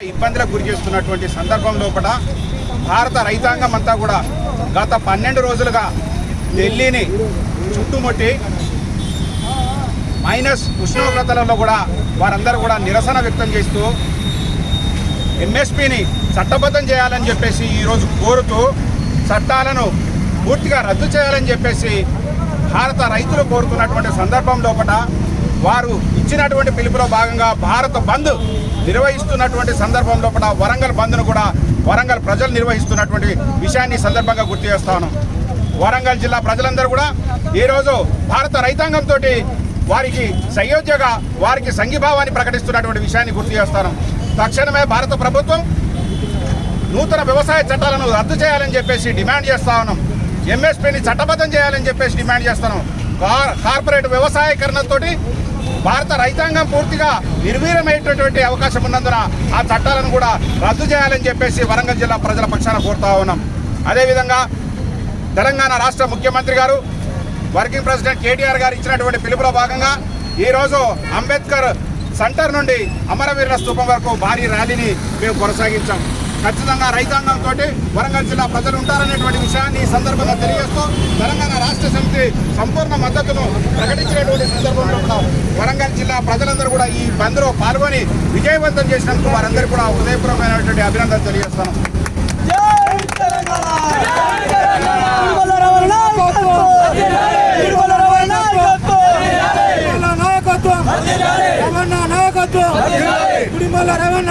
ఇబ్బందులకు గురి చేస్తున్నటువంటి సందర్భం లోపల భారత రైతాంగం అంతా కూడా గత పన్నెండు రోజులుగా ఢిల్లీని చుట్టుముట్టి మైనస్ ఉష్ణోగ్రతలలో కూడా వారందరూ కూడా నిరసన వ్యక్తం చేస్తూ ఎంఎస్పిని చట్టబద్ధం చేయాలని చెప్పేసి ఈరోజు కోరుతూ చట్టాలను పూర్తిగా రద్దు చేయాలని చెప్పేసి భారత రైతులు కోరుతున్నటువంటి సందర్భం లోపల వారు ఇచ్చినటువంటి పిలుపులో భాగంగా భారత బంద్ నిర్వహిస్తున్నటువంటి సందర్భం లోపల వరంగల్ బంద్ను కూడా వరంగల్ ప్రజలు నిర్వహిస్తున్నటువంటి విషయాన్ని సందర్భంగా గుర్తు చేస్తాను. వరంగల్ జిల్లా ప్రజలందరూ కూడా ఈరోజు భారత రైతాంగంతో వారికి సయోధ్యగా వారికి సంఘీభావాన్ని ప్రకటిస్తున్నటువంటి విషయాన్ని గుర్తు చేస్తాను. తక్షణమే భారత ప్రభుత్వం నూతన వ్యవసాయ చట్టాలను రద్దు చేయాలని చెప్పేసి డిమాండ్ చేస్తా ఉన్నాం. ఎంఎస్పీని చట్టబద్ధం చేయాలని చెప్పేసి డిమాండ్ చేస్తున్నాం కార్పొరేట్ వ్యవసాయకరణతోటి భారత రైతాంగం పూర్తిగా నిర్వీర్యమయ్యేటటువంటి అవకాశం ఉన్నందున ఆ చట్టాలను కూడా రద్దు చేయాలని చెప్పేసి వరంగల్ జిల్లా ప్రజల పక్షాన కోరుతా ఉన్నాం. అదేవిధంగా తెలంగాణ రాష్ట్ర ముఖ్యమంత్రి గారు వర్కింగ్ ప్రెసిడెంట్ కేటీఆర్ గారు ఇచ్చినటువంటి పిలుపులో భాగంగా ఈరోజు అంబేద్కర్ సెంటర్ నుండి అమరవీరుల స్థూపం వరకు భారీ ర్యాలీని మేము కొనసాగించాం. ఖచ్చితంగా రైతాంగంతో వరంగల్ జిల్లా ప్రజలు ఉంటారనేటువంటి విషయాన్ని ఈ సందర్భంగా తెలియజేస్తూ సంపూర్ణ మద్దతును ప్రకటించినటువంటి సందర్భంలో కూడా వరంగల్ జిల్లా ప్రజలందరూ కూడా ఈ బంద్లో పాల్గొని విజయవంతం చేసినందుకు వారందరికీ కూడా హృదయపూర్వకమైనటువంటి అభినందనలు తెలియజేస్తాను. నాయకత్వం తిరుమల రమణ